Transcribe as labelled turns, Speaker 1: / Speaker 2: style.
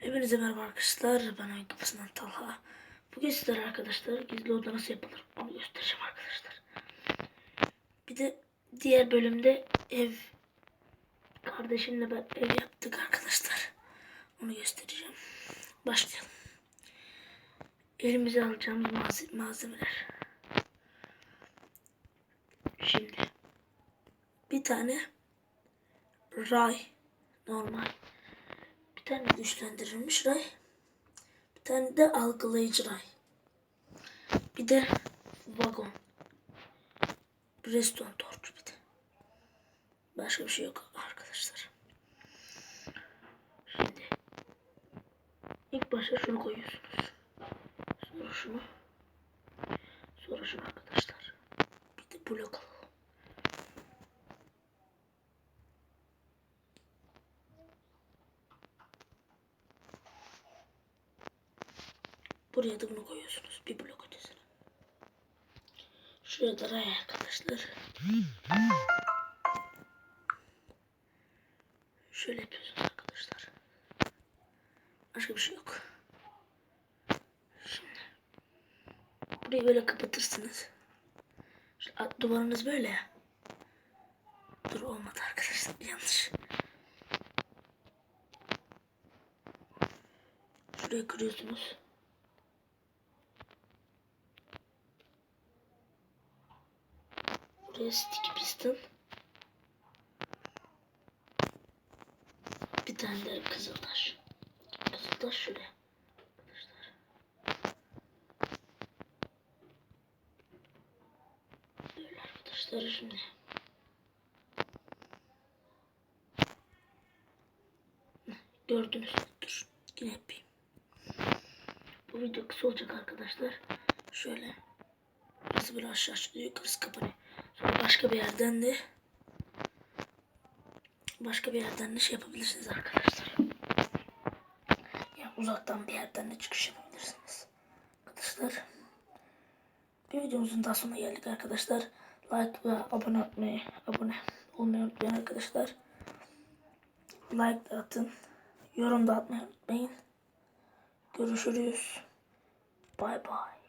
Speaker 1: Hepinize merhaba arkadaşlar. Ben oyun kafasından Talha. Bugün sizlere arkadaşlar gizli oda nasıl yapılır onu göstereceğim arkadaşlar. Bir de diğer bölümde ev kardeşimle ben ev yaptık arkadaşlar. Onu göstereceğim. Başlayalım. Elimize alacağımız malze- malzemeler. Şimdi bir tane ray normal tane güçlendirilmiş ray. Bir tane de algılayıcı ray. Bir de vagon. Redstone torç bir de. Başka bir şey yok arkadaşlar. Şimdi ilk başta şunu koyuyorsunuz. Sonra şunu. Sonra şunu arkadaşlar. Bir de blok alalım. Buraya da bunu koyuyorsunuz. Bir blok ötesine. Şuraya da ray arkadaşlar. Şöyle yapıyorsunuz arkadaşlar. Başka bir şey yok. Şimdi. Burayı böyle kapatırsınız. İşte duvarınız böyle ya. Dur olmadı arkadaşlar. Yanlış. Şuraya kırıyorsunuz. Buraya sticky piston. Bir tane de kızıltaş. Kızıltaş şuraya. Arkadaşlar. Böyle arkadaşlar şimdi. Gördünüz. Dur. Yine yapayım. Bu video kısa olacak arkadaşlar. Şöyle. Burası böyle aşağı açılıyor. Yukarısı kapanıyor. Başka bir yerden de başka bir yerden de şey yapabilirsiniz arkadaşlar. Yani uzaktan bir yerden de çıkış yapabilirsiniz. Arkadaşlar. Bir videomuzun daha sonuna geldik arkadaşlar. Like ve abone olmayı, abone olmayı unutmayın arkadaşlar. Like de atın. Yorum da atmayı unutmayın. Görüşürüz. Bye bye.